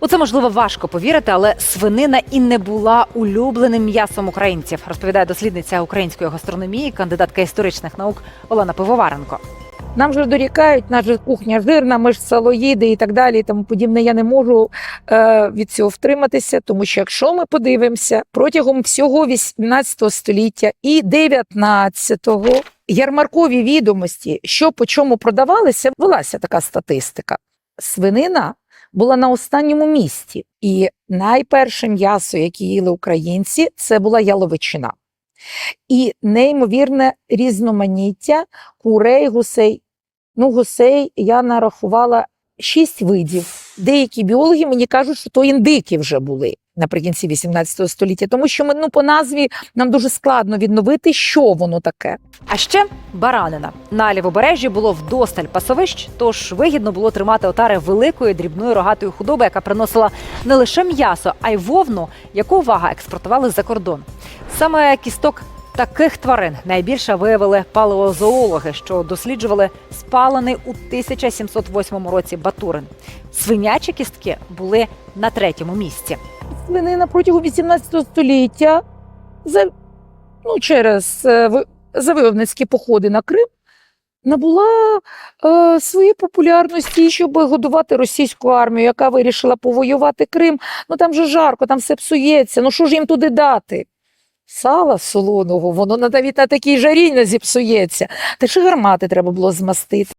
У це можливо важко повірити, але свинина і не була улюбленим м'ясом українців, розповідає дослідниця української гастрономії, кандидатка історичних наук Олена Пивоваренко. Нам же дорікають, наша кухня жирна, ми ж салоїди і так далі, і тому подібне. Я не можу е, від цього втриматися, тому що якщо ми подивимося протягом всього 18 століття і 19-го ярмаркові відомості, що по чому продавалися, велася така статистика. Свинина була на останньому місці, і найперше м'ясо, яке їли українці, це була яловичина. І неймовірне різноманіття курей, гусей. Ну, гусей я нарахувала шість видів. Деякі біологи мені кажуть, що то індики вже були наприкінці 18 століття, тому що ми ну, по назві нам дуже складно відновити, що воно таке. А ще баранина на лівобережжі було вдосталь пасовищ, тож вигідно було тримати отари великої дрібної рогатої худоби, яка приносила не лише м'ясо, а й вовну, яку вага експортували за кордон. Саме кісток таких тварин найбільше виявили палеозоологи, що досліджували спалений у 1708 році батурин. Свинячі кістки були на третьому місці. Свинина протягом 18 століття за, ну, через е, завойовницькі походи на Крим набула е, своєї популярності, щоб годувати російську армію, яка вирішила повоювати Крим. Ну там же жарко, там все псується. Ну що ж їм туди дати? Сала солоного, воно навіть на такій жарі не зіпсується. Та ще гармати треба було змастити.